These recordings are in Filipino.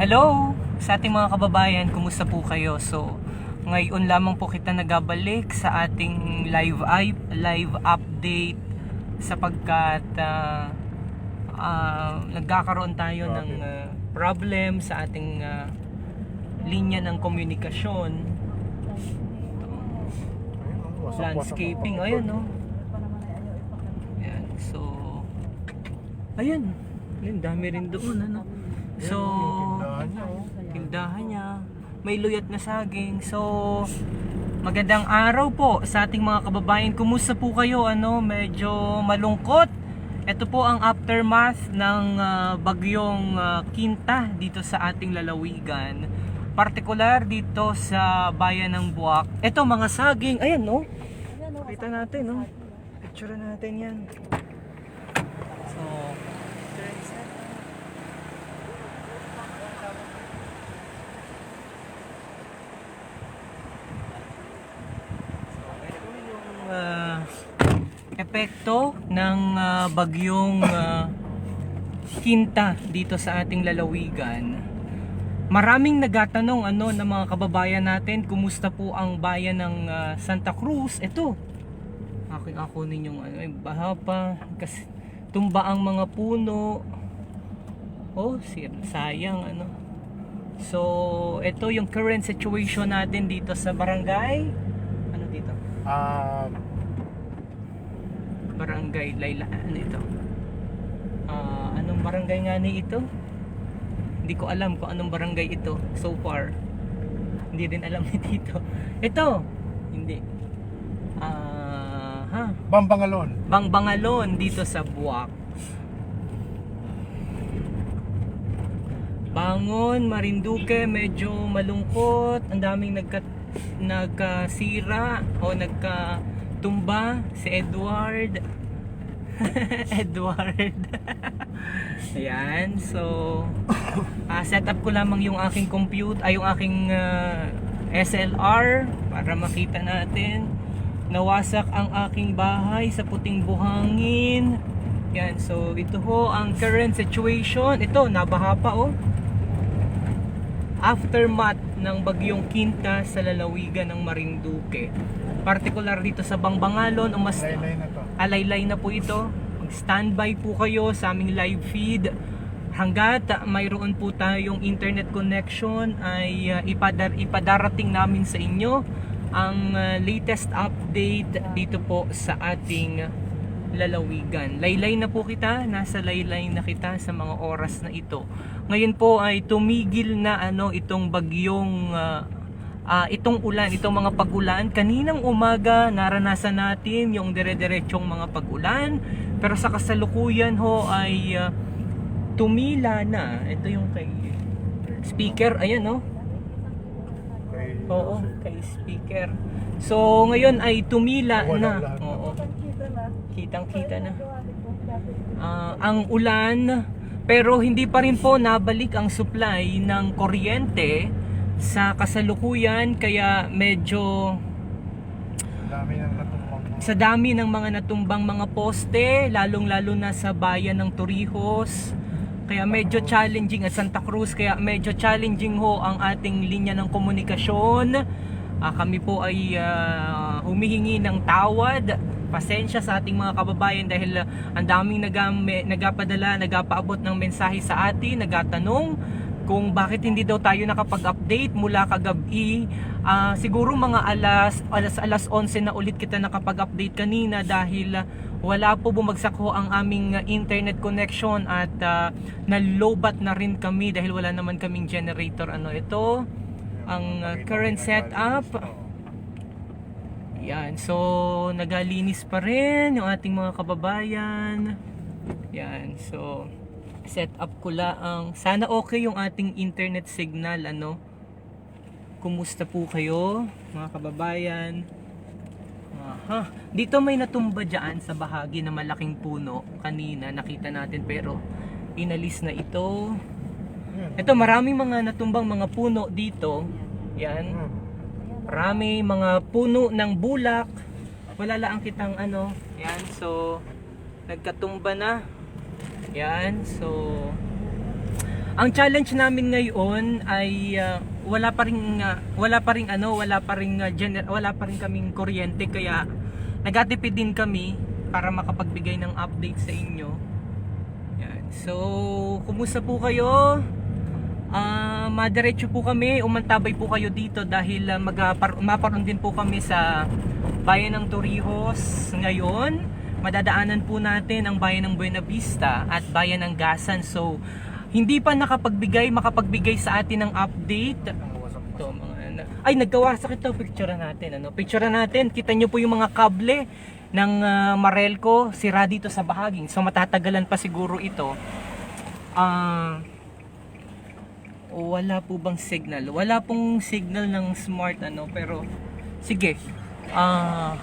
Hello sa ating mga kababayan, kumusta po kayo? So, ngayon lamang po kita nagabalik sa ating live live update sapagkat ah, ah, nagkakaroon tayo ng ah, problem sa ating ah, linya ng komunikasyon. Landscaping, ayun no. Ayan, so ayun. Ayun, dami rin doon ano. So, tindahan niya. May luyat na saging. So, magandang araw po sa ating mga kababayan. Kumusta po kayo? Ano, medyo malungkot. Ito po ang aftermath ng ah, bagyong ah, Kinta dito sa ating lalawigan. Partikular dito sa bayan ng Buwak. Ito mga saging. Ayan no. Kita natin no. Picture natin yan. So, ito yung ah, epekto ng ah, bagyong ah, Kinta dito sa ating lalawigan. Maraming nagatanong ano ng mga kababayan natin, kumusta po ang bayan ng ah, Santa Cruz? Ito. Akin ako ninyong ano, baha pa kasi tumba ang mga puno. Oh, sir, sayang ano. So, ito yung current situation natin dito sa barangay. Ano dito? Ah, Barangay Layla. Ano ito? Ah, anong barangay nga ni ito? Hindi ko alam kung anong barangay ito so far. Hindi rin alam ni Tito. Ito! Hindi. Ah, ha? Bambangalon. Bangbangalon dito sa Buwak. Bangon, Marinduque, medyo malungkot. Ang daming nagka, nagkasira o nagkatumba. Si Edward. Edward. Ayan, so ah set up ko lamang yung aking compute, ay yung aking ah, SLR para makita natin. Nawasak ang aking bahay sa puting buhangin. Yan, so ito ho ang current situation. Ito, nabaha pa oh. Aftermath ng bagyong Kinta sa lalawigan ng Marinduque. Partikular dito sa Bangbangalon o mas Laylay na to. alaylay na po ito. Mag-standby po kayo sa aming live feed. Hanggat mayroon po tayong internet connection ay ah, ipadar ipadarating namin sa inyo ang ah, latest update dito po sa ating lalawigan. Laylay na po kita, nasa laylay na kita sa mga oras na ito. Ngayon po ay tumigil na ano itong bagyong ah, Ah, itong ulan, itong mga pag-ulan, kaninang umaga naranasan natin yung dire-diretsong mga pag-ulan, pero sa kasalukuyan ho ay ah, tumila na. Ito yung kay speaker, ayan no. Oo, kay speaker. So ngayon ay tumila na. Oo. Kitang-kita na. Ah, ang ulan pero hindi pa rin po nabalik ang supply ng kuryente sa kasalukuyan kaya medyo dami ng sa dami ng mga natumbang mga poste lalong lalo na sa bayan ng Torrijos. Kaya medyo challenging at Santa Cruz kaya medyo challenging ho ang ating linya ng komunikasyon. Ah, kami po ay ah, humihingi ng tawad. Pasensya sa ating mga kababayan dahil ah, ang daming nagame, nagapadala nagapaabot ng mensahe sa atin nagatanong kung bakit hindi daw tayo nakapag-update mula kagabi. Ah, siguro mga alas alas alas 11 na ulit kita nakapag-update kanina dahil ah, wala po bumagsak ho ang aming internet connection at uh, nalobat na rin kami dahil wala naman kaming generator. Ano ito ang ah, current setup. Yan so nagalinis pa rin yung ating mga kababayan. Yan so set up ko lang sana okay yung ating internet signal ano kumusta po kayo mga kababayan Aha. Dito may natumba dyan sa bahagi na malaking puno kanina nakita natin pero inalis na ito. Ito maraming mga natumbang mga puno dito. Yan. Marami mga puno ng bulak. Wala lang kitang ano. Yan. So nagkatumba na. Yan. So Ang challenge namin ngayon ay ah, wala pa ring ah, wala pa ring ano, wala pa ring ah, gener- wala pa rin kaming kuryente kaya nagatipid din kami para makapagbigay ng update sa inyo. Yan. So, kumusta po kayo? Ah, madiretso po kami, umantabay po kayo dito dahil uh, maparoon din po kami sa bayan ng Torrijos ngayon. Madadaanan po natin ang bayan ng Buena Vista at bayan ng Gasan. So, hindi pa nakapagbigay, makapagbigay sa atin ng update. Ito, mga. Ay, nagkawasak ito. Picture natin. Ano? Picture natin. Kita nyo po yung mga kable ng ah, Marelco. Sira dito sa bahaging. So, matatagalan pa siguro ito. Ah... wala po bang signal? Wala pong signal ng smart ano, pero sige. Ah,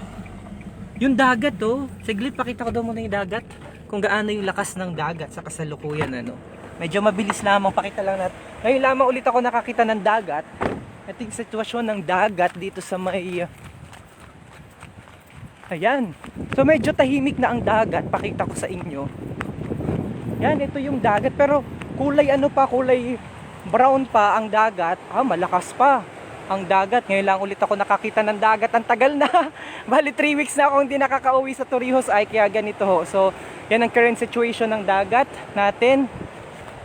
yung dagat oh. Saglit pakita ko daw muna yung dagat. Kung gaano yung lakas ng dagat sa kasalukuyan ano. Medyo mabilis lamang pakita lang natin. Ngayon lamang ulit ako nakakita ng dagat. Ito yung sitwasyon ng dagat dito sa may ah, Ayan. So medyo tahimik na ang dagat. Pakita ko sa inyo. Yan, ito yung dagat. Pero kulay ano pa, kulay brown pa ang dagat. Ah, malakas pa ang dagat. Ngayon lang ulit ako nakakita ng dagat. Ang tagal na. Bali 3 weeks na ako hindi nakakauwi sa Torrijos ay kaya ganito ho. So, yan ang current situation ng dagat natin.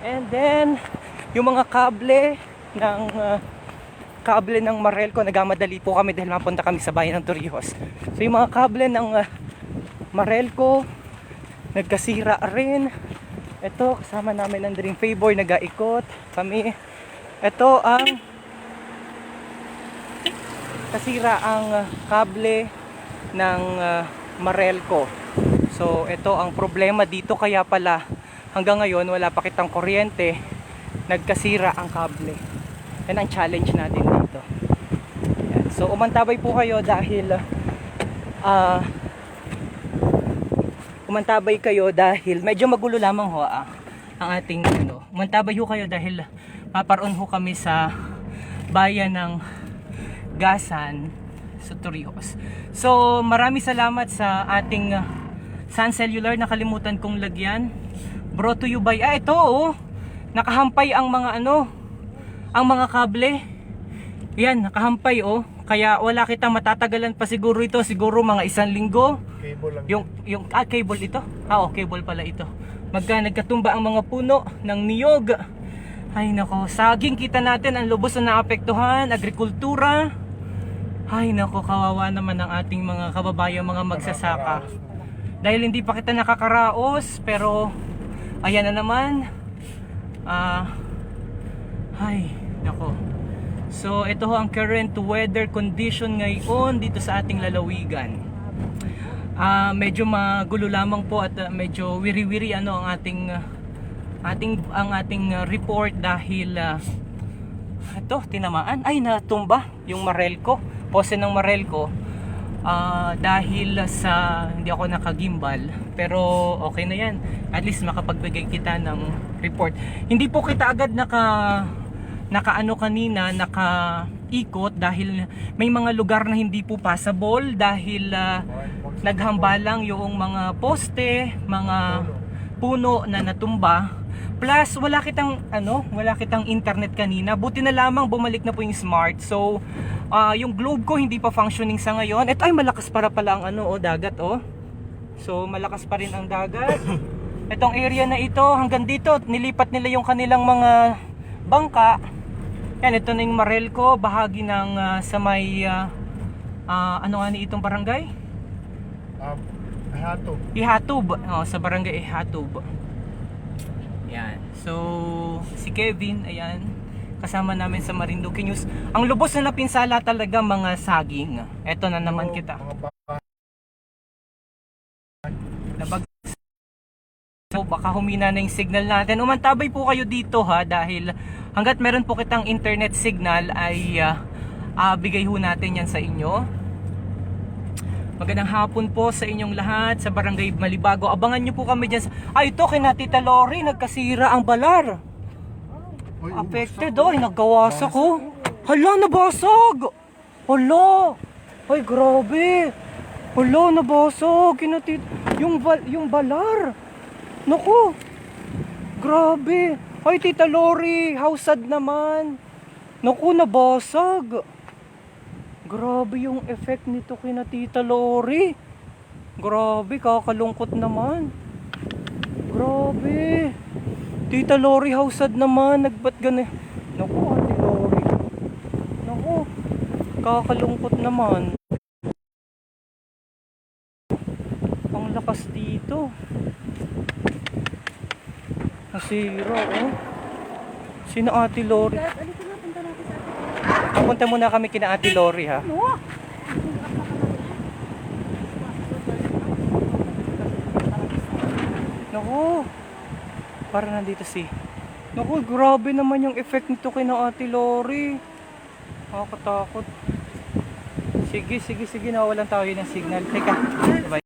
And then, yung mga kable ng ah, kable ng Marelco, nagamadali po kami dahil mapunta kami sa bayan ng Torrijos. So, yung mga kable ng ah, Marelco, nagkasira rin. Ito, kasama namin ang Dream Favor, nag-aikot kami. Ito ang kasira ang uh, kable ng uh, Marelco. So, ito ang problema dito kaya pala hanggang ngayon wala pa kitang kuryente, nagkasira ang kable. Yan ang challenge natin dito. Yan. So, umantabay po kayo dahil ah umantabay kayo dahil medyo magulo lamang ho ah, ang ating ano. Umantabay ho kayo dahil paparoon ho kami sa bayan ng Gasan sa Torrijos. So marami salamat sa ating ah, Sun Cellular nakalimutan kong lagyan. Brought to you by ah ito oh. Nakahampay ang mga ano ang mga kable. Yan, nakahampay oh. Kaya wala kitang matatagalan pa siguro ito, siguro mga isang linggo. Cable lang. Yung yung ah, cable ito. Ah, oh, cable pala ito. Magka nagkatumba ang mga puno ng niyog. Ay nako, saging kita natin ang lubos na naapektuhan, agrikultura. Ay nako, kawawa naman ang ating mga kababayan, mga magsasaka. Dahil hindi pa kita nakakaraos, pero ayan na naman. Ah, ay, nako. So, ito ho ang current weather condition ngayon dito sa ating lalawigan. Ah, medyo magulo lamang po at ah, medyo wiri-wiri ano ang ating ah, ating ang ating ah, report dahil ah, ito tinamaan ay natumba yung Marelco pose ng Marelco ah, dahil sa hindi ako nakagimbal. Pero okay na yan. At least makapagbigay kita ng report. Hindi po kita agad naka nakaano kanina naka ikot dahil may mga lugar na hindi po passable dahil ah, naghambalang yung mga poste, mga puno na natumba. Plus wala kitang ano, wala kitang internet kanina. Buti na lamang bumalik na po yung smart. So ah, yung globe ko hindi pa functioning sa ngayon. Ito ay malakas para pala ang ano oh, dagat oh. So malakas pa rin ang dagat. Itong area na ito hanggang dito nilipat nila yung kanilang mga bangka. Yan ito na yung Marelco, bahagi ng ah, sa may ah, ah, ano nga ni itong barangay? Um, hato. Ihatub, oh, sa barangay Ihatub. Yan. So, si Kevin, ayan, kasama namin sa Marinduque News. Ang lubos na napinsala talaga mga saging. Eto na naman So, kita. Nabag So, baka humina na yung signal natin. Umantabay po kayo dito ha dahil hanggat meron po kitang internet signal ay ah, ah, bigay ho natin yan sa inyo. Magandang hapon po sa inyong lahat sa Barangay Malibago. Abangan nyo po kami dyan. Sa... Ay, ito kay Tita Lori, nagkasira ang balar. Uy, Affected oh, nagkawasak oh. Hala, nabasag! Hala! Ay, grabe! Hala, nabasag! Kinatit... Yung, bal... yung balar! Naku! Grabe! Ay, Tita Lori, how sad naman. Naku, nabasag. Grabe yung effect nito kina Tita Lori. Grabe, kakalungkot naman. Grabe. Tita Lori, how sad naman. Nagbat gani. Naku, Ate Lori. Naku, kakalungkot naman. Ang lakas dito. Nasira, oh. Sino Ate Lori? Dad, alika na, punta natin sa atin. Papunta muna kami kina Ate Lori, ha? Naku, para nandito si... Naku, grabe naman yung effect nito kay na Ate Lori. Nakakatakot. Sige, sige, sige, nawalan tayo ng signal. Teka, bye.